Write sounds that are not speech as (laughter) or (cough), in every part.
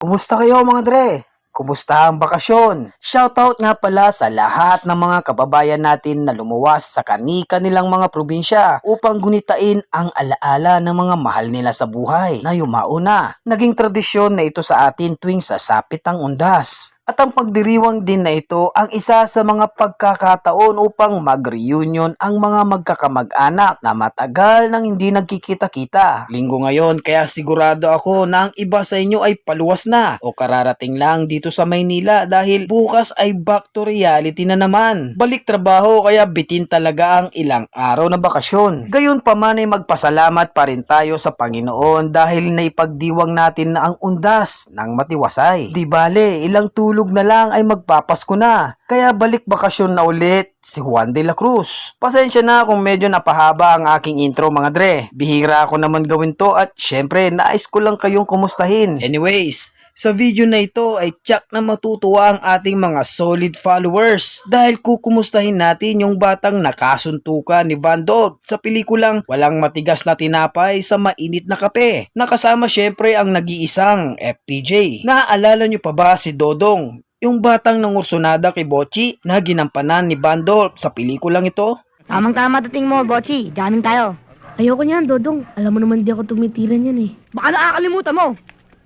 Kumusta kayo mga dre? Kumusta ang bakasyon? Shoutout nga pala sa lahat ng mga kababayan natin na lumuwas sa kani-kanilang mga probinsya upang gunitain ang alaala ng mga mahal nila sa buhay na yumauna. Naging tradisyon na ito sa atin tuwing sasapit ang undas. At ang pagdiriwang din na ito ang isa sa mga pagkakataon upang mag-reunion ang mga magkakamag-anak na matagal nang hindi nagkikita-kita. Linggo ngayon kaya sigurado ako na ang iba sa inyo ay paluwas na o kararating lang dito sa Maynila dahil bukas ay back to reality na naman. Balik trabaho kaya bitin talaga ang ilang araw na bakasyon. Gayon pa man ay magpasalamat pa rin tayo sa Panginoon dahil naipagdiwang natin na ang undas ng matiwasay. Di bale, ilang tulog na lang ay magpapasko na. Kaya balik bakasyon na ulit si Juan de la Cruz. Pasensya na kung medyo napahaba ang aking intro mga dre. Bihira ako naman gawin to at syempre nais ko lang kayong kumustahin. Anyways, sa video na ito ay tsak na matutuwa ang ating mga solid followers dahil kukumustahin natin yung batang nakasuntukan ni Van Dort sa pelikulang Walang Matigas na Tinapay sa Mainit na Kape. Nakasama syempre ang nag-iisang FPJ. Naaalala nyo pa ba si Dodong? Yung batang nangursunada kay Bochi na ginampanan ni Van Dort sa pelikulang ito? Tamang-tama dating mo, Bochi. Jamming tayo. Ayoko niyan, Dodong. Alam mo naman di ako tumitiran yan eh. Baka nakakalimutan mo.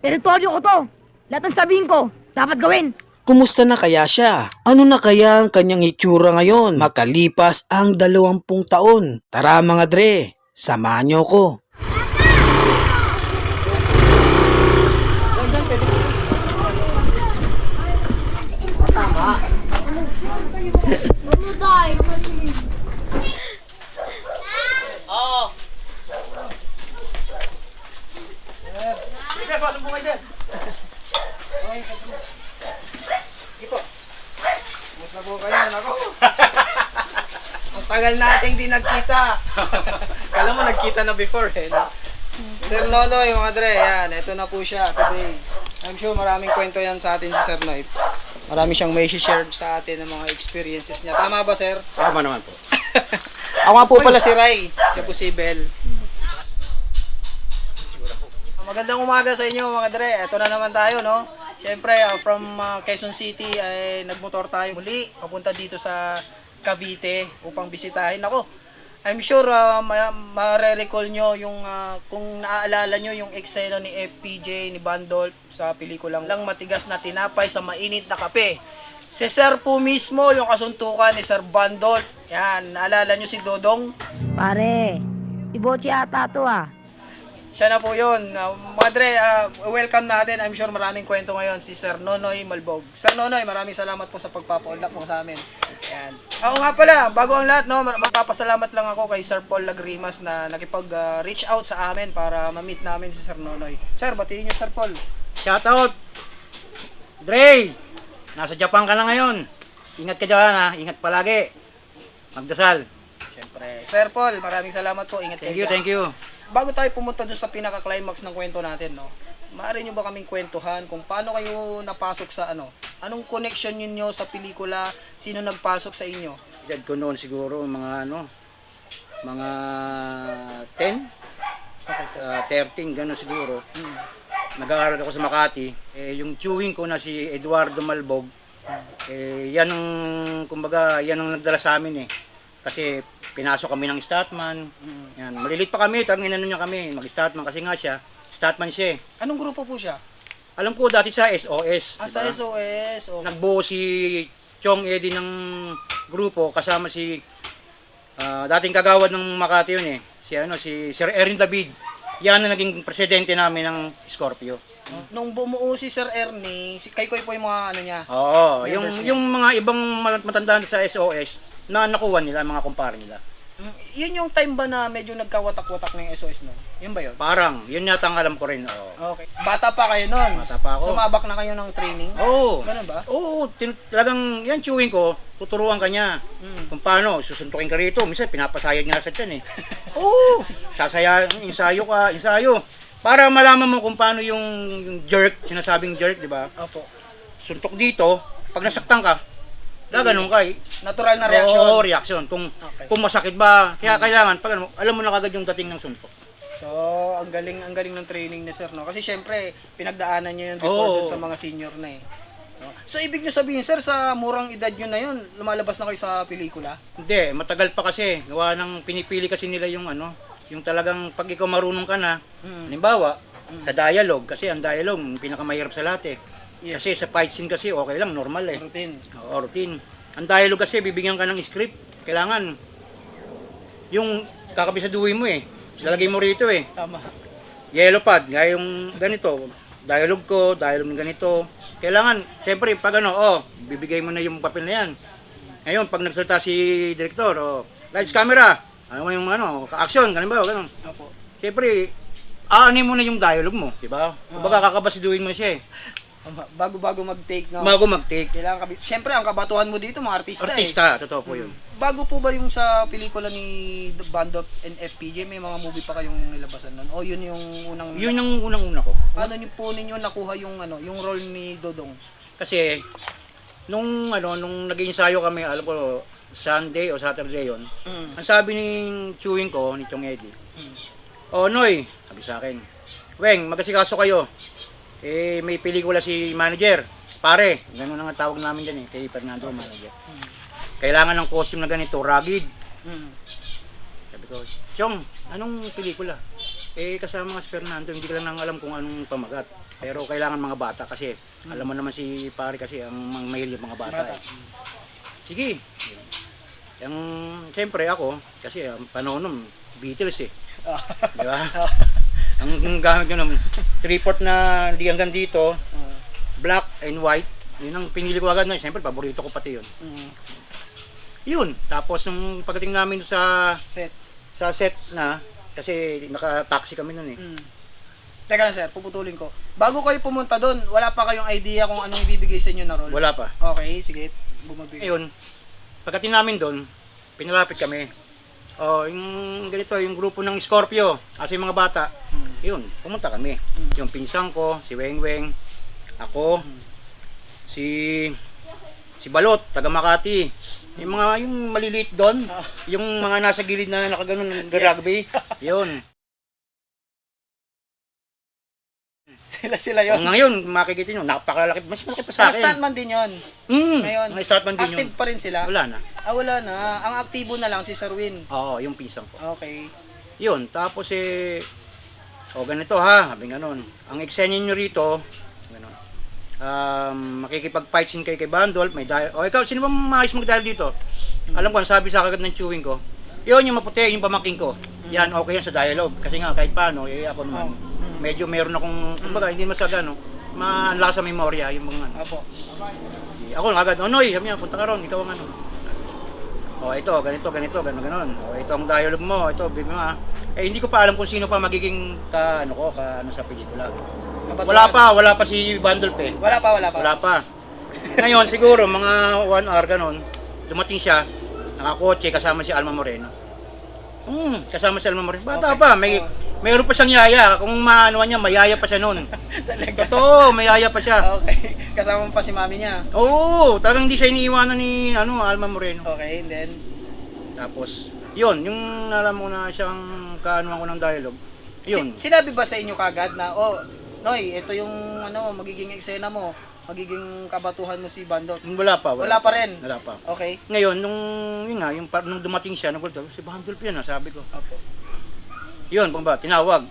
Teritoryo ko to. Lahat ng sabihin ko, dapat gawin. Kumusta na kaya siya? Ano na kaya ang kanyang itsura ngayon makalipas ang dalawampung taon? Tara mga dre, samahan niyo ko. Sir, pasok po kayo, sir. Sige po. Kumusta po kayo? Nako. Ang tagal nating di nagkita. (laughs) Kala mo nagkita na before eh. No? Sir Nonoy, mga dre, yan. Ito na po siya today. I'm sure maraming kwento yan sa atin si Sir Noy. Marami siyang may share sa atin ng mga experiences niya. Tama ba, sir? Tama naman po. (laughs) Ako nga po pala si Ray. Siya po si Bel. Magandang umaga sa inyo mga dre. Ito na naman tayo, no? Siyempre, uh, from uh, Quezon City ay nagmotor tayo muli papunta dito sa Cavite upang bisitahin ako. I'm sure uh, ma- mare-recall nyo yung uh, kung naaalala nyo yung eksena ni FPJ ni Bandolp sa pelikulang Lang Matigas na Tinapay sa Mainit na Kape. Si Sir po mismo yung kasuntukan ni Sir Bandolp. Yan, naalala nyo si Dodong? Pare, si Bochi ata to ah. Siya na po yun. Uh, Madre, uh, welcome natin. I'm sure maraming kwento ngayon si Sir Nonoy Malbog. Sir Nonoy, maraming salamat po sa pagpapaunlak mo sa amin. Ayan. Ako nga pala, bago ang lahat, no, magpapasalamat lang ako kay Sir Paul Lagrimas na nakipag-reach out sa amin para ma-meet namin si Sir Nonoy. Sir, batiin niyo Sir Paul. Shoutout! Dre! Nasa Japan ka na ngayon. Ingat ka dyan ha. Ingat palagi. Magdasal. Siyempre. Sir Paul, maraming salamat po. Ingat Thank kayo you, dyan. thank you. Bago tayo pumunta dun sa pinaka-climax ng kwento natin, no? Maaari nyo ba kaming kwentuhan kung paano kayo napasok sa ano? Anong connection niyo sa pelikula? Sino nagpasok sa inyo? Edad ko noon siguro mga ano, mga 10, uh, 13, gano'n siguro. Hmm. Nag-aaral ako sa Makati. Eh, yung chewing ko na si Eduardo Malbog, eh, yan ang, kumbaga, yan ang nagdala sa amin eh. Kasi pinasok kami ng statman. Hmm. Yan, malilit pa kami, talagang inano niya kami, mag-statman kasi nga siya, statman siya eh. Anong grupo po siya? Alam ko dati sa SOS. Ah, sa diba? SOS. Oh. Nagbuo si Chong Eddie ng grupo kasama si ah, dating kagawad ng Makati yun eh. Si ano si Sir Erin David. Yan ang naging presidente namin ng Scorpio. Nung bumuo si Sir Ernie, si Kaykoy po yung mga ano niya. Oo, yung niya. yung mga ibang mat- matanda sa SOS na nakuha nila mga kumpare nila. Mm, Yun yung time ba na medyo nagkawatak-watak ng SOS nun? Yun ba yun? Parang, yun yata ang alam ko rin. Oo. Okay. Bata pa kayo nun? Bata pa ako. Sumabak na kayo ng training? Oo. Ganun ba? Oo, tin- talagang yan chewing ko, tuturuan ka niya. Mm. kung paano susuntukin ka rito. Minsan pinapasayad nga sa tiyan eh. (laughs) Oo, sasaya, ensayo ka, ensayo. Para malaman mo kung paano yung, yung jerk, sinasabing jerk, di ba? Opo. Suntok dito, pag nasaktan ka, gaganon ka eh. Natural na reaction. Oo, reaction. Kung, Okay. kung masakit ba, kaya kailangan, pag ano, alam mo na kagad yung dating ng suntok. So, ang galing ang galing ng training ni sir, no? Kasi syempre, pinagdaanan niyo yun before Oo. dun sa mga senior na eh. No? So, ibig niyo sabihin, sir, sa murang edad niyo na yun, lumalabas na kayo sa pelikula? Hindi, matagal pa kasi. Gawa ng pinipili kasi nila yung ano, yung talagang pag ikaw marunong ka na, Mm. halimbawa, sa dialogue, kasi ang dialogue, yung pinakamahirap sa lahat eh. Yes. Kasi sa fight scene kasi okay lang, normal eh. Routine. Oo, routine. Ang dialogue kasi, bibigyan ka ng script. Kailangan, yung kakabisaduhin mo eh. Lalagay mo rito eh. Tama. Yellow pad, gaya yung ganito. Dialogue ko, dialogue ng ganito. Kailangan, siyempre, pag ano, oh, bibigay mo na yung papel na yan. Ngayon, pag nagsalita si director, oh, lights, camera, ano yung ano, action, ganun ba, ganun. Opo. Siyempre, aanin mo na yung dialogue mo, di ba? Kumbaga, kakabasiduhin mo siya eh. Tama. Bago-bago mag-take, no? Bago mag-take. Kailangan kabi... Siyempre, ang kabatuhan mo dito, mga artista, eh. Artista, totoo po yun. Bago po ba yung sa pelikula ni The Bandot and FPJ, may mga movie pa kayong nilabasan nun? O yun yung unang... Yun yung unang-una ko. Paano niyo po ninyo nakuha yung ano, yung role ni Dodong? Kasi, nung ano, nung naging ensayo kami, alam ko, Sunday o Saturday yon Mm. ang sabi ni chewing ko, ni Chong Eddie, Mm. Oh, Noy, sabi sa akin. Weng, magasikaso kayo. Eh, may pelikula si manager. Pare, ganun ang tawag namin dyan eh, kay Fernando, manager. Kailangan ng costume na ganito, rugged. Mm. Sabi ko, Chong, anong pelikula? Eh, kasama nga si Fernando, hindi ko lang nang alam kung anong pamagat. Pero kailangan mga bata kasi, alam mo naman si pare kasi, ang mga mahilig yung mga bata. Bata. Eh. Sige. Yung, siyempre ako, kasi ang panahon nun, Beatles eh. Di ba? (laughs) ang, ang gamit ko ng three-port na di hanggang dito, black and white, yun ang pinili ko agad na. Siyempre, paborito ko pati yun. Mm. Yun. Tapos, nung pagdating namin sa Set. sa set na, kasi naka-taxi kami nun eh. Mm. Teka lang sir, puputulin ko. Bago kayo pumunta doon, wala pa kayong idea kung anong ibibigay sa inyo na role? Wala pa. Okay, sige. Bumabigay. Ngayon, pagdating namin doon, pinalapit kami. Oh, yung ganito, yung grupo ng Scorpio, kasi mga bata, Mm. yun, pumunta kami. Mm. Yung pinsang ko, si Weng Weng, ako, si si Balot, taga Makati. Yung mga yung maliliit doon, Ah. yung mga nasa gilid na nakaganon ng rugby, (laughs) yun. Sila sila yon. Ngayon, makikita nyo, napakalaki, mas malaki pa sa Mga akin. stuntman din yon. Mm, Ngayon, mga stuntman din yun. Active pa rin sila? Wala na. Ah, wala na. Ang aktibo na lang si Sir Win. Oo, yung pinsang ko. Okay. Yun, tapos eh, o ganito ha, sabi ganun. Ang eksena nyo rito, ganun. Um, makikipag-fight kayo kay Bandol, may dial. O ikaw, sino ba maayos mag-dial dito? Alam ko, ang sabi sa kagad ng chewing ko, yun yung maputi, yung pamaking ko. Yan, okay yan sa dialogue. Kasi nga, kahit paano, eh ako naman, Oh. Medyo meron akong, kumbaga, hindi masaga, no? Malakas sa memorya, yung mga ano. Apo. Ako agad, oh Noy, sabi niya, punta ka ron, ikaw ang ano. Oh, ito, ganito, ganito, ganun, ganun. Oh, ito ang dialogue mo, ito, bibi mo. Eh, hindi ko pa alam kung sino pa magiging ka, ano ko, ka, ano sa pelikula. Wala pa, wala pa si Bandolp eh. Wala pa, wala pa. Wala pa. Ngayon, siguro, mga one hour ganun, dumating siya, nakakotse, kasama si Alma Moreno. Hmm, kasama si Alma Moreno. Bata Okay. pa, may, Oo. Mayroon pa siyang yaya. Kung maanuan niya, mayaya pa siya noon. (laughs) Talaga. Totoo, mayaya pa siya. Okay. (laughs) Kasama pa si mami niya. Oo, talagang hindi siya iniiwanan ni ano, Alma Moreno. Okay, and then, Tapos, yun, yung alam mo na siyang kaanuan ko ng dialogue. Yun. Si- sinabi ba sa inyo kagad na, oh, Noy, ito yung ano, magiging eksena mo, magiging kabatuhan mo si Bandot. Wala pa, Wala pa rin. Wala pa. Okay? Ngayon, nung, yun nga, yung, par- nung dumating siya, nagulto, si Bandolp yan, ah, sabi ko. Opo. Yun, pang ba, tinawag.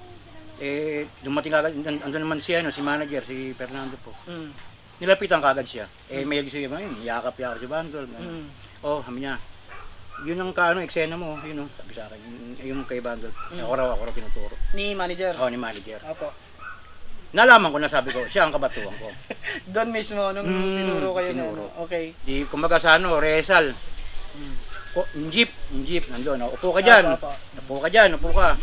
Eh, dumating agad, and- andun naman siya, ano, si manager, si Fernando po. Mm. Nilapitan kagad siya. Eh, may siya, yun, yakap-yakap si Bandolp. Mm. Oh, sabi niya, yun ang kaano, eksena mo, yun, oh, sabi sa akin, yung kay Bandolp. Mm. Ako raw, ako raw tinuturo. Ni manager. Ako ni manager. Opo. Nalaman ko na sabi ko, siya ang kabatuan ko. (laughs) Doon mismo, nung Mm, tinuro kayo na, tinuro. ano. Okay. Di, kumbaga sa ano, Resal. Mm. Ko, jeep, jeep, nandun. oh, Upo ka dyan. Opo, opo. Upo ka dyan, upo ka.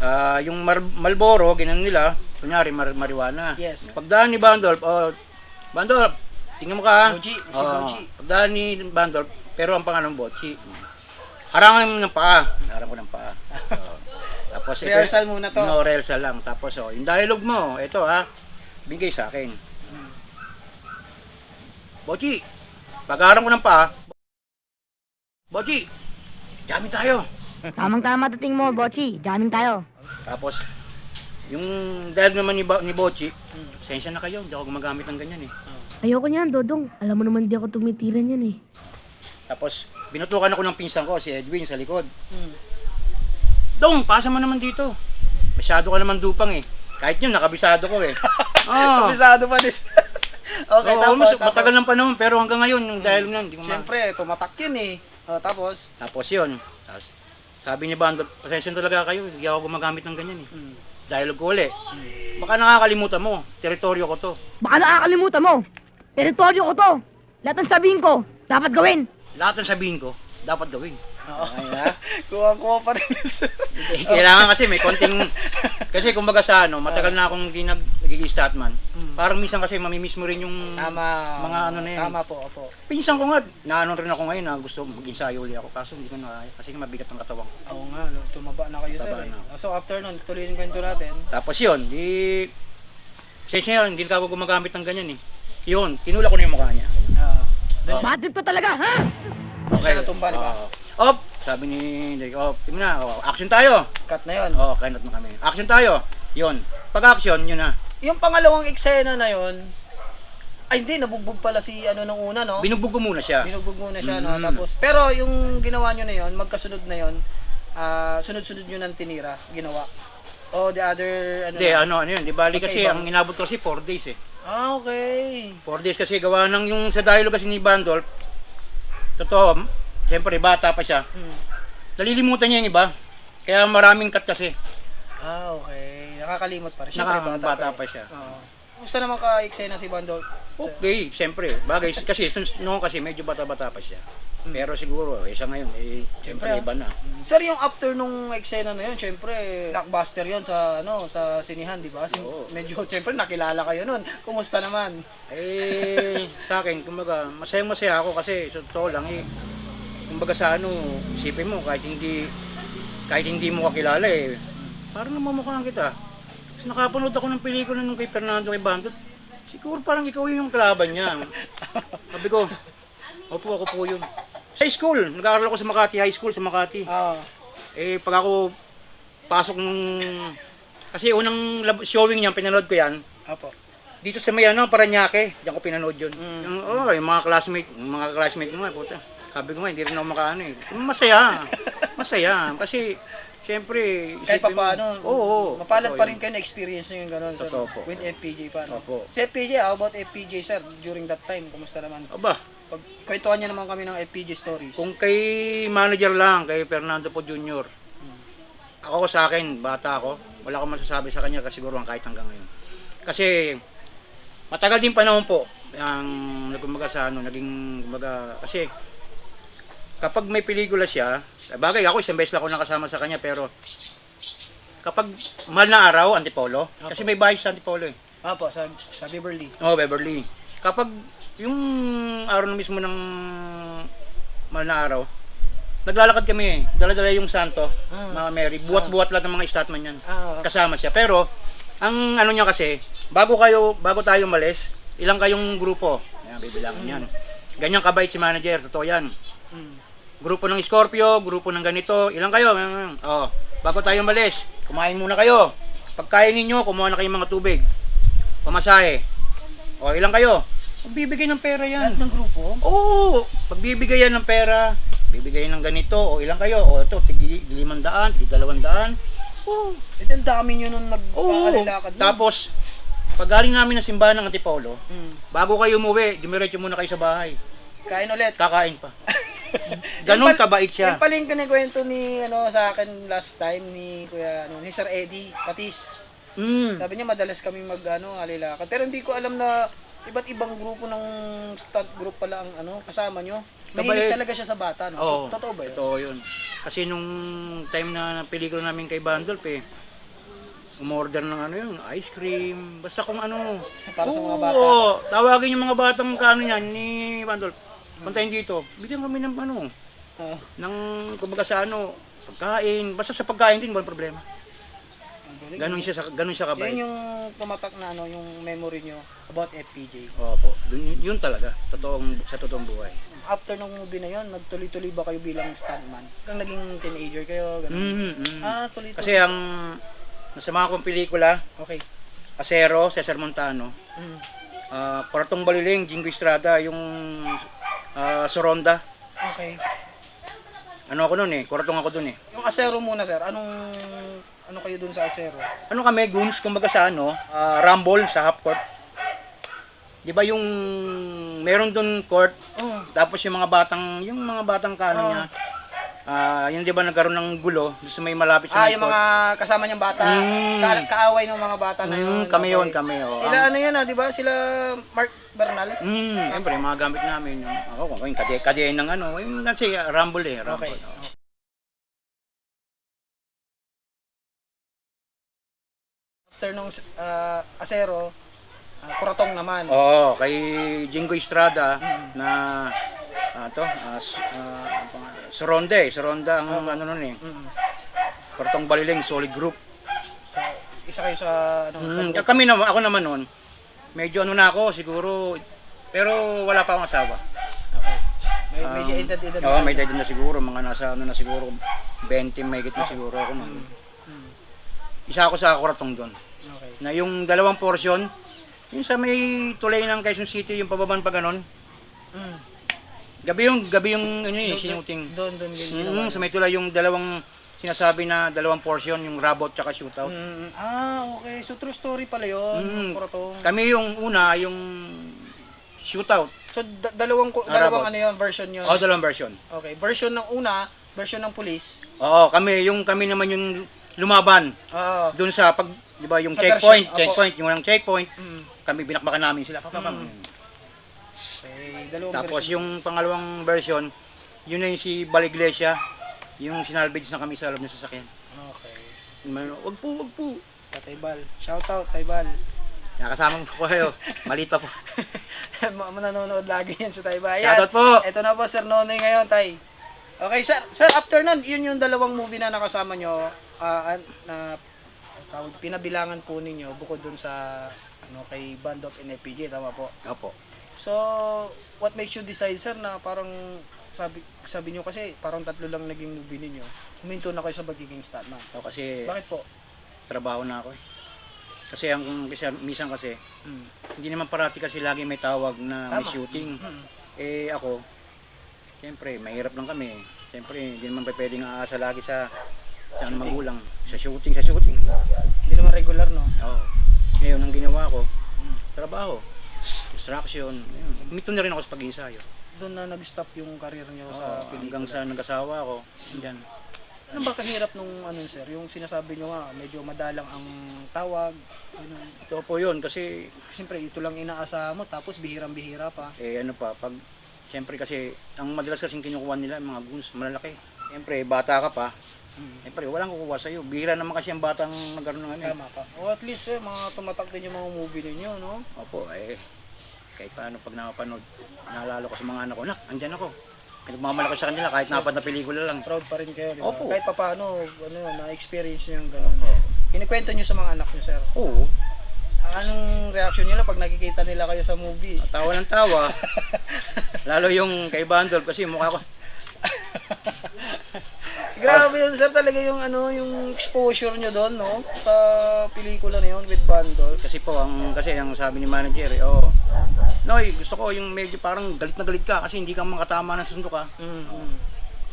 Ah, yung Mar Malboro, ginan nila, kunyari mar marijuana. Yes. Pagdaan ni Bandolp, oh, Bandolp, tingnan mo ka. Boji, si Oo, Boji. Pagdaan ni Bandolp, pero ang pangalan Bochi. Harangan mo ng paa. Harang ko ng paa. Oo. Tapos ito- Rehearsal muna to. No, rehearsal lang. Tapos oh, yung dialogue mo, ito ha, bigay sa akin. Mm. Bochi, pag-aaral ko ng paa, Bochi, gamit tayo. Tamang tama dating mo, Bochi. Jamming tayo. Tapos, yung dahil naman ni, Ba- ni Bochi, Hmm. sensya na kayo, hindi ako gumagamit ng ganyan eh. Ayoko niyan, Dodong. Alam mo naman di ako tumitiran yan eh. Tapos, binutukan ako ng pinsan ko, si Edwin, sa likod. Hmm. Dong, pasa mo naman dito. Masyado ka naman dupang eh. Kahit yun, nakabisado ko eh. (laughs) Oo. Kabisado pa dis. (laughs) okay, Oo, tapos, almost, tapos. matagal ng panahon, pero hanggang ngayon, yung dahil nun, hindi ko ma- Siyempre, tumatak yun eh. Oh, tapos, Tapos yun, sabi ni Bando, pasensya na talaga kayo, hindi ako gumagamit ng ganyan eh. hmm. Dialogue ko uli. Baka nakakalimutan mo, teritoryo ko to. Baka nakakalimutan mo. Teritoryo ko to. Lahat ng sabihin ko, dapat gawin. Lahat ng sabihin ko, dapat gawin. Oo. Ay, ha? Kuha-kuha pa rin. Eh, Kailangan kasi may konting, kasi kumbaga sa ano, matagal na akong hindi nag, nagiging statman. Mm. Parang minsan kasi mamimiss mo rin yung Tama. mga ano na yun. Tama po, opo. Pinsan ko nga, naano rin ako ngayon na gusto mag-ensayo uli ako kaso hindi ko na kasi mabigat ang katawan ko. Oo nga, no, tumaba na kayo sir. Taba eh. na. So after nun, tuloy yung kwento natin. Tapos yun, di... Sensya yun, hindi na ako gumagamit ng ganyan eh. Yun, tinula ko na yung mukha niya. Ah, Oh. Bad trip ka talaga, ha? Siya natumba, di ba? Oo. Op! Sabi ni Derek, op, tingnan na, oh, action tayo. cut na yun. Oo, oh, kainot na kami. Action tayo. Yun. Pag action, yun na. Yung pangalawang eksena na yun, ay hindi, nabugbog pala si ano nung una, no? Binugbog ko muna siya. Binugbog muna siya, no? Mm. Tapos, pero yung ginawa nyo na yun, magkasunod na yun, ah, sunod-sunod nyo ng tinira, ginawa. O the other, ano Hindi, na? ano, ano yun. Di bali kasi, Magkaibang- ang inabot ko kasi 4 days eh. Ah, okay. 4 days kasi gawa ng yung sa dialogue kasi ni Bandolf. Totoo, siyempre bata pa siya. Hmm. Nalilimutan niya yung iba. Kaya maraming cut kasi. Ah, okay. Nakakalimot pa rin. Siyempre, Naka, bata, bata pa. pa siya. Oo. Kumusta naman ka eksena si Bandol? Okay, siyempre. Bagay, kasi noon kasi medyo bata-bata pa siya. Mm. Pero siguro, eh, siya ngayon, eh, siyempre Siyempre, iba na. Sir, yung after nung eksena na yun, syempre, blockbuster yun sa, ano, sa sinihan, di ba? Oo. Medyo, (laughs) syempre, nakilala kayo nun. Kumusta naman? Eh, sa akin, kumbaga, masayang-masaya ako kasi sa totoo lang, eh, kumbaga sa ano, isipin mo, kahit hindi, kahit hindi mo kakilala eh, parang namamukhaan kita. Kasi nakapanood ako ng pelikula nung kay Fernando kay Bandot, siguro parang ikaw yung kalaban niya. Sabi ko, opo, ako po yun. Sa school, nag-aaral ako sa Makati High School sa Makati. Ah, Eh, pag ako pasok nung, kasi unang lab- showing niya, pinanood ko yan, apo. dito sa may ano, Paranaque, diyan ko pinanood yun. Mm. Yung, oh, yung mga classmate, yung mga classmate nga, puta. Sabi ko nga, hindi rin ako makaano eh. Masaya. Masaya. Kasi, syempre, Kahit pa isipin mo- paano, Oo. mapalad totoo pa yun. rin kayo na experience nyo yung gano'n. sir, Totoo po. With FPJ pa, no? Opo. Si FPJ, how about FPJ, sir? During that time, kumusta naman? Aba, Pag, kwentuhan niya naman kami ng FPJ stories. kung kay manager lang, kay Fernando po Jr., ako sa akin, bata ako, wala akong masasabi sa kanya kasi siguro kahit hanggang ngayon. Kasi, matagal din panahon po, ang nagkumbaga sa ano, naging, kumbaga, kasi, kapag may pelikula siya, bagay ako, isang beses lang ako nakasama sa kanya, pero, kapag mahal na araw, Antipolo, kasi may bahay sa Antipolo eh. Apo, sa, sa Beverly. Oh, Beverly. Kapag yung araw na mismo ng mahal na araw, naglalakad kami eh. Dala-dala yung santo, Ah. mga Mary. Buwat-buwat lahat ng mga statman yan. Ah, Kasama siya. Pero, ang ano niya kasi, bago kayo, bago tayo malis, ilang kayong grupo. Yan, bibilangin yan. Ganyan kabait si manager, totoo yan. Grupo ng Scorpio, grupo ng ganito, ilang kayo? Oh, bago tayo malis, kumain muna kayo. Pagkain ninyo, kumuha na kayong mga tubig. Pamasahe. O, ilang kayo? Magbibigay ng pera Lahat yan. ng grupo? Oo, pagbibigay yan ng pera, bibigay ng ganito, o ilang kayo? O, ito, tigi limandaan, tigi dalawandaan. Oo. Eh, ang dami nyo nun Oo. nagpakalilakad. nun. Tapos, pag galing namin ng simbahan ng Antipolo, Mm. bago kayo umuwi, dumiretso muna kayo sa bahay. Kain ulit. Kakain pa. (laughs) (laughs) Pal- kabait siya. Yung pala yung kinikwento ni, ano, sa akin last time ni Kuya, ano, ni Sir Eddie Patis. Mm. Sabi niya madalas kami mag, ano, alilakad. Pero hindi ko alam na iba't ibang grupo ng stunt group pala ang, ano, kasama nyo. Mahilig talaga siya sa bata, no? Oo. Totoo ba yun? Totoo yun. Kasi nung time na pelikula namin kay Bandolf eh, umorder ng ano yun, ice cream, basta kung ano. Para sa mga Oo, bata. tawagin yung mga batang kaano yan ni Bandolf. Puntayin dito, bigyan kami ng ano, Ah, ng kumbaga sa ano, pagkain, basta sa pagkain din, walang problema. Ganon siya, sa- ganon siya kabait. Yun yung tumatak na ano, yung memory nyo about FPJ. Opo, yun, yun talaga, totoong, sa totoong buhay. After nung movie na yun, nagtuloy-tuloy ba kayo bilang stuntman? Hanggang naging teenager kayo, ganun? Mm, mm. Ah, tuloy-tuloy. Kasi ang Sa mga kong pelikula, Okay. Acero, Cesar Montano, Mm. ah Paratong Baliling, Jingo Estrada, yung ah, Soronda. Okay. Ano ako noon eh, kuratong ako doon eh. Yung asero muna, sir. Anong ano kayo dun sa asero? Ano kami, goons, kumbaga sa ano, ah, Rumble sa half court. Di ba yung meron doon court, Oh. tapos yung mga batang, yung mga batang kano Oo. niya, ah yun di ba nagkaroon ng gulo, doon sa may malapit sa Ah, may yung court. mga kasama niyang bata. Mm. Ka- kaaway ng mga bata na yun. Mm, kami Okay. yun, kami yun. Sila ano yan ah, di ba? Sila Mark Bernal? Hmm, siyempre, mga gamit namin. Yung, ako, kung yung kade, kade ng ano, yung kasi uh, rumble eh, rumble. Okay. oo. After nung ah, asero, ah, kuratong naman. Oo, kay Jingo Estrada Mm. na ah, to, ah, s- ah, Soronda eh, Soronda ang ano nun eh. Mm. Kartong Baliling, solid group. So, isa kayo sa ano, sa Hmm, grupo. kami naman, ako naman noon, medyo ano na ako, siguro, pero wala pa akong asawa. Okay. May, medyo Um, edad-edad. Oo, may edad na siguro, mga nasa ano na siguro, 20 may na siguro ako noon. Mm. Isa ako sa kuratong doon. Okay. na yung dalawang portion, yung sa may tulay ng Quezon City, yung pababan pa ganon. Mm. Gabi yung, gabi yung, ano yun, sinuting. Doon, doon din Mm, ginawa. sa may tulay yung dalawang sinasabi na dalawang portion, yung rabot tsaka shootout. Mm, ah, okay. So, true story pala yun. Mm. Kami yung una, yung shootout. So, da- dalawang, Ah, dalawang rabot. ano yun, version yun. O, dalawang version. Okay. Version ng una, version ng police. Oo, kami, yung kami naman yung lumaban. Oo. Doon sa pag, di ba, yung Sa checkpoint, version, checkpoint, yung walang checkpoint, Mm. kami binakbakan namin sila. Papapam. Mm. Dalawang Tapos version. yung pangalawang version, yun na yung si Baliglesia, yung sinalvage na kami sa loob ng sasakyan. Okay. Man, Wag po, wag po. Tatay Bal. Shout out, Tay Bal. Nakasama po kayo. (laughs) Malita po. (laughs) Ma- Mananonood lagi yan sa Tay Bal. Ayan. Shoutout po. Ito na po, Sir Nonoy ngayon, Tay. Okay, sir. Sir, after nun, yun yung dalawang movie na nakasama nyo, an- na tawag, pinabilangan po ninyo bukod dun sa ano, kay Band of NFPG, tama po. Opo. So, what makes you decide, sir, na parang sabi sabi nyo kasi parang tatlo lang naging movie ninyo. Huminto na kayo sa magiging stuntman. O, kasi Bakit po? trabaho na ako eh. Kasi ang kasi, minsan kasi, Mm. hindi naman parati kasi lagi may tawag na may Tama. shooting. Mm. Eh ako, siyempre, mahirap lang kami. Siyempre, hindi naman pa pwedeng aasa lagi sa sa magulang. Sa shooting, sa shooting. Hindi naman regular, no? Oo. Ngayon, ang ginawa ko, Mm. trabaho. Instruction. Ayun. Humito na rin ako sa pag-iensayo. Doon na nag-stop yung career nyo Sa sa hanggang pelikula. sa nag-asawa ako. Diyan. Ano ba kahirap nung ano sir? Yung sinasabi nyo nga, medyo madalang ang tawag. Ano, Ito po yun kasi Siyempre, ito lang inaasahan mo, tapos bihirang-bihira pa. eh ano pa pag siyempre kasi ang madalas kasing kinukuha nila yung mga goons malalaki. Siyempre bata ka pa. Mm. Siyempre walang kukuha sa iyo. Bihira naman kasi ang batang nagkaroon ng ano. eh. Tama ka. O at least, sir, mga tumatak din yung mga movie ninyo, no? Opo eh kahit paano pag napapanood naalala ko sa mga anak ko, nak, andyan ako. Nagmamalaki sa kanila kahit napad na pelikula lang. Proud pa rin kayo, di ba? Opo. Kahit pa paano, ano, na-experience nyo yung gano'n. Kinikwento nyo sa mga anak nyo, sir. Oo, Anong reaction nila pag nakikita nila kayo sa movie? tawa ng tawa. (laughs) Lalo yung kay Bandol kasi mukha ko (laughs) Grabe yun, sir. Talaga yung ano, yung exposure nyo doon, no? Sa pelikula na yun with Bandol. Kasi po, ang, kasi ang sabi ni manager, eh, oh, Noy, gusto ko yung medyo parang galit na galit ka kasi hindi ka makatama ng sundo ka. Mm, mm.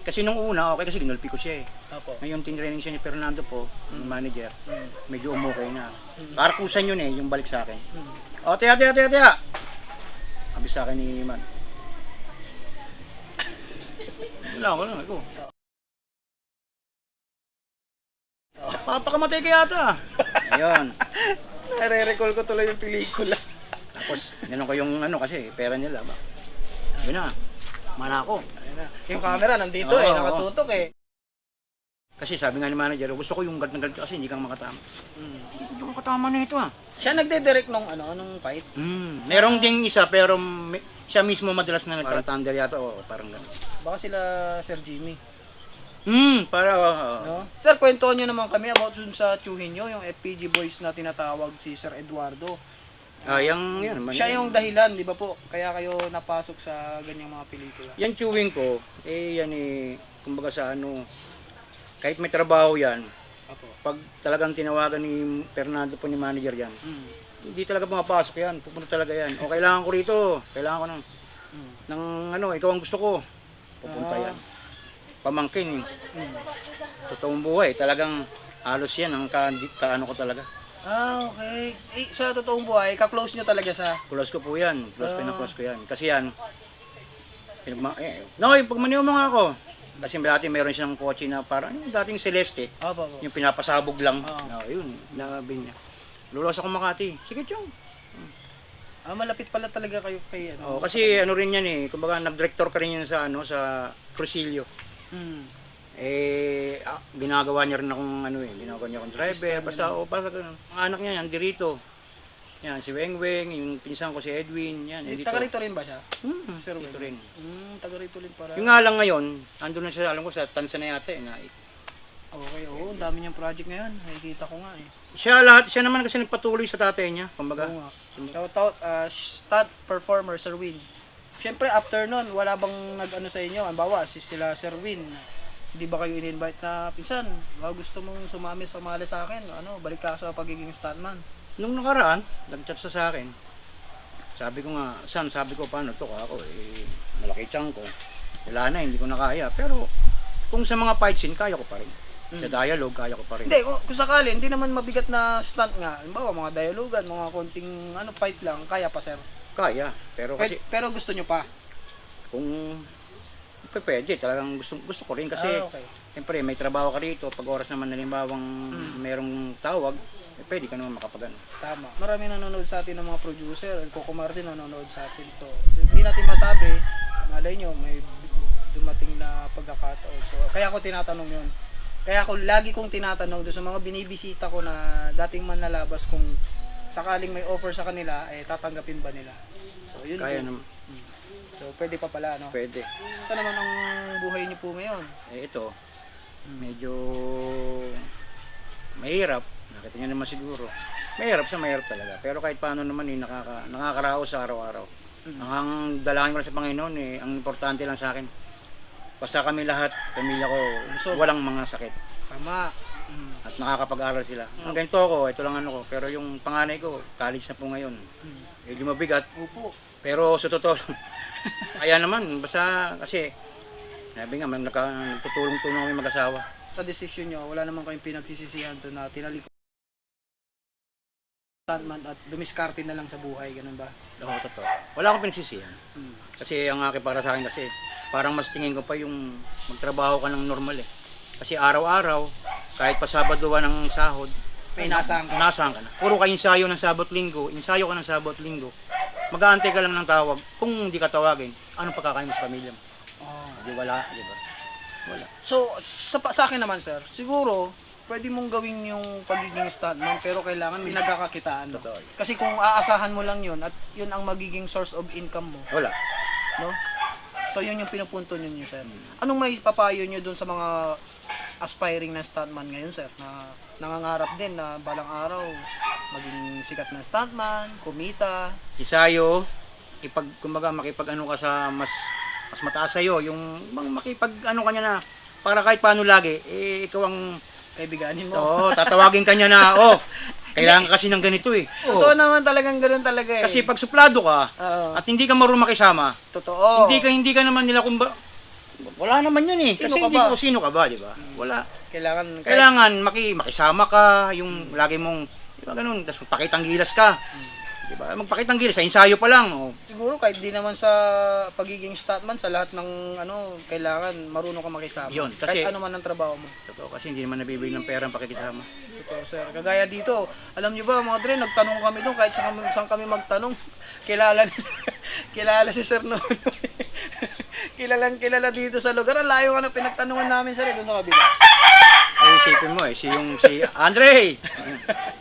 Kasi nung una, okay kasi ginulpi ko siya eh. Apo. Ngayon, tinraining siya ni Fernando po, yung manager, Mm. medyo umukay na. Para kusan yun eh, yung balik sa akin. Mm. O, tiya, tiya, tiya, tiya! Sabi sa akin ni Man. (coughs) Wala, wala, ako. Papakamatay ka yata. Ayun. (laughs) Nare-recall ko tuloy yung pelikula. Tapos, ganun ko yung ano kasi, pera nila ba? Yun na, mana ako. Ayun na. Yung camera nandito Oo, eh, oo. nakatutok eh. Kasi sabi nga ni manager, gusto ko yung galit na galit ka kasi hindi kang makatama. Mm. Hindi ko makatama na ito ah. Siya nagde-direct nung ano, nung fight. Mm. Merong ding isa pero may- siya mismo madalas na nag- parang thunder yata o parang gano'n. Baka sila Sir Jimmy. Hmm, para uh, No? Sir, kwentuhan nyo naman kami about dun sa tsuhin nyo, yung FPG boys na tinatawag si Sir Eduardo. ah, yung yan, man, Siya yung dahilan, di ba po? Kaya kayo napasok sa ganyang mga pelikula. Yan chewing ko, eh yan eh, kumbaga sa ano, kahit may trabaho yan, Apo. Pag talagang tinawagan ni Fernando po ni manager yan, Mm. hindi talaga pumapasok yan. Pupunta talaga yan. O kailangan ko rito. Kailangan ko ng, Mm. ng ano, ikaw ang gusto ko. Pupunta Ah. yan. Pamangkin. eh. Mm. Totoong buhay. Talagang halos yan ang ka, ka ano ko talaga. Ah, okay. Eh, sa totoong buhay, ka-close nyo talaga sa... Close ko po yan. Close ko na Ah. close ko yan. Kasi yan, pinagma, eh, no, pag maniw mga ako. Kasi dati meron siyang kotse na parang yung dating Celeste. Apo, apo. Yung pinapasabog lang. Ah. No, yun, nabi niya. Lulos ako Makati. Sige, chong. Ah, malapit pala talaga kayo kay ano. Oh, kasi ano rin yan eh, kumbaga nag-director ka rin yan sa ano sa Crucilio. Mm. Eh ah, ginagawa niya rin akong ano eh, ginagawa niya akong driver, basta o basta ganun. Ang anak niya yan dirito. Yan si Weng Weng, yung pinsan ko si Edwin, yan, Eh, dito. taga rito rin ba siya? Hmm, Sir dito Weng. rin. Mm, taga rito rin para. Yung nga lang ngayon, andun na siya, alam ko sa Tanzania yata eh, na, Okay, oo, ang dami niyang project ngayon. Nakikita ko nga eh. siya lahat, siya naman kasi nagpatuloy sa tatay niya, kumbaga. Oo nga. Shout out, uh, stud performer, Sir Win. Siyempre, after nun, wala bang nag-ano sa inyo? Ang bawa, si sila Sir Win. Hindi ba kayo in-invite na, pinsan, baka gusto mong sumami sumali sa akin, ano, balik ka sa pagiging stuntman. Nung nakaraan, nag-chat sa akin. Sabi ko nga, san, sabi ko, paano to ako, eh, malaki tiyang ko. Wala na, hindi ko na kaya. Pero, kung sa mga fight scene, kaya ko pa rin. Sa dialogue, kaya ko pa rin. Hindi, kung, kung sakali, hindi naman mabigat na stunt nga. Halimbawa, mga dialogan, mga konting ano, fight lang, kaya pa, sir. Kaya. Pero kasi, Pwede- pero gusto nyo pa. kung p- pwede, talagang gusto, gusto ko rin. Kasi, ah, okay. siyempre, may trabaho ka rito. Pag oras naman, nalimbawang Mm. merong tawag, eh, pwede ka naman makapagano. Tama. Marami nanonood sa atin ng mga producer. El Coco Martin nanonood sa atin. So, hindi natin masabi. Malay nyo, may dumating na pagkakataon. So, kaya ko tinatanong yun. Kaya ako lagi kong tinatanong doon sa mga binibisita ko na dating manlalabas kung sakaling may offer sa kanila, eh tatanggapin ba nila? So, yun. Kaya naman, So, pwede pa pala, no? pwede. Ito naman ang buhay niyo po ngayon. Eh, ito, medyo mahirap. Nakita niyo naman siguro. Mahirap sa mahirap talaga. Pero kahit paano naman, eh, nakaka, nakakaraos sa araw-araw. Mm. Ang dalangin ko lang sa Panginoon, eh, ang importante lang sa akin, basta kami lahat, pamilya ko, Busog. walang mga sakit. Tama. At nakakapag-aral sila. Ang ganito ako, ito lang ano ko. Pero yung panganay ko, college na po ngayon. Medyo mabigat. Opo. Pero sa totoo lang, (laughs) kaya naman, basta kasi, sabi nga, naka- nagtutulong-tulong kami mag-asawa. sa desisyon nyo, wala naman kayong pinagsisisihan to na tinalikod stuntman at dumiskarte na lang sa buhay, ganun ba? Oo, totoo. Wala akong pinagsisihan. Mm. Kasi ang akin para sa akin kasi, parang mas tingin ko pa yung magtrabaho ka ng normal eh. Kasi araw-araw, kahit pa Sabado ng sahod, May inasahan ka. Inasahan ka na. Puro ka ensayo ng Sabot Linggo, ensayo ka ng Sabot Linggo. Mag-aantay ka lang ng tawag. Kung hindi ka tawagin, anong pagkakain mo sa pamilya mo? Oh. Di wala, di ba? Wala. So, sa, sa akin naman, sir, siguro, pwede mong gawin yung pagiging stuntman, pero kailangan may nagkakakitaan. Totoo. Kasi kung aasahan mo lang yun, at yun ang magiging source of income mo, Wala. no? So, yun yung pinupunto ninyo, sir. Anong may papayo nyo dun sa mga aspiring na stuntman ngayon, sir, na nangangarap din na balang araw maging sikat na stuntman, kumita, Ensayo, ipag, kumbaga makipag ano ka sa mas mas mataas sa'yo, yung bang makipag ano ka niya na, para kahit paano lagi, eh, ikaw ang, kaibiganin mo. oo, tatawagin ka niya na, oh, (laughs) kailangan kasi ng ganito eh. Oo. Totoo naman talagang ganun talaga eh. Kasi pag suplado ka, Oo. at hindi ka marunong makisama, totoo. Hindi ka hindi ka naman nila kumba wala naman yan eh. Sino Kasi ka hindi ba? ko sino ka ba, di ba? Wala. Kailangan, Kailangan maki makisama ka, yung lagi mong di ba ganun, tapos magpakitang gilas ka. Di ba? Magpakitang gilas sa ensayo pa lang. Oh. siguro kahit di naman sa pagiging stuntman, sa lahat ng ano, kailangan marunong ka makisama. Yun, kasi- kahit ano man ang trabaho mo. Totoo kasi hindi naman nabibigay ng pera ang pakikisama. Totoo, sir. Kagaya dito, alam niyo ba mga dre, nagtanong kami doon kahit saan, kami- saan kami magtanong. (laughs) Kilala (laughs) kilala si Sir Nono. (laughs) Kilalang kilala dito sa lugar. Ang layo nga na pinagtanungan namin sir, eh, doon sa kabila. Ay, isipin mo eh, si yung si Andre.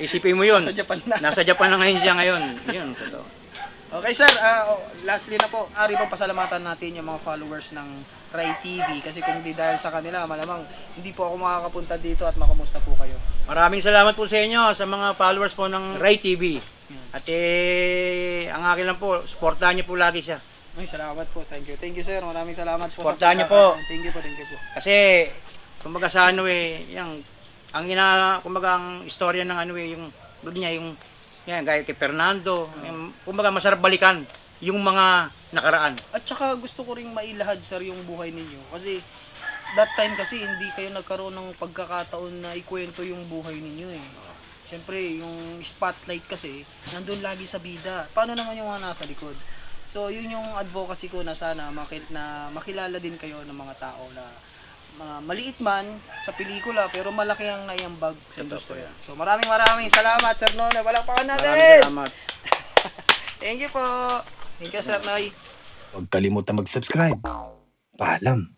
Isipin mo 'yun. Sa Japan na. Nasa Japan na ngayon siya ngayon. 'Yun, totoo. Okay sir, ah, oh, lastly na po, ari pa pasalamatan natin yung mga followers ng Rai TV kasi kung di dahil sa kanila, malamang hindi po ako makakapunta dito at makamusta po kayo. Maraming salamat po sa inyo sa mga followers po ng Ray TV. At eh, ang akin lang po, suportahan niyo po lagi siya. Ay, salamat po. Thank you. Thank you sir. Maraming salamat po. Supportahan niyo po. Thank you po, thank you po. Kasi, kumbaga sa ano eh, yung ang ina, kumbaga ang istorya ng ano eh, yung, doon niya, yung, yan, gaya kay Fernando, yung, kumbaga masarap balikan yung mga nakaraan. At saka gusto ko ring mailahad sir yung buhay ninyo kasi that time kasi hindi kayo nagkaroon ng pagkakataon na ikwento yung buhay ninyo eh. Siyempre, yung spotlight kasi nandun lagi sa bida. Paano naman yung mga nasa likod? So, yun yung advocacy ko na sana makil- na makilala din kayo ng mga tao na mga maliit man sa pelikula pero malaki ang naiambag sa industriya. So, maraming maraming salamat Sir Nono. Palakpakan natin! Maraming salamat. (laughs) Thank you po! Thank you Sir Noy. Huwag kalimutan mag-subscribe. Paalam.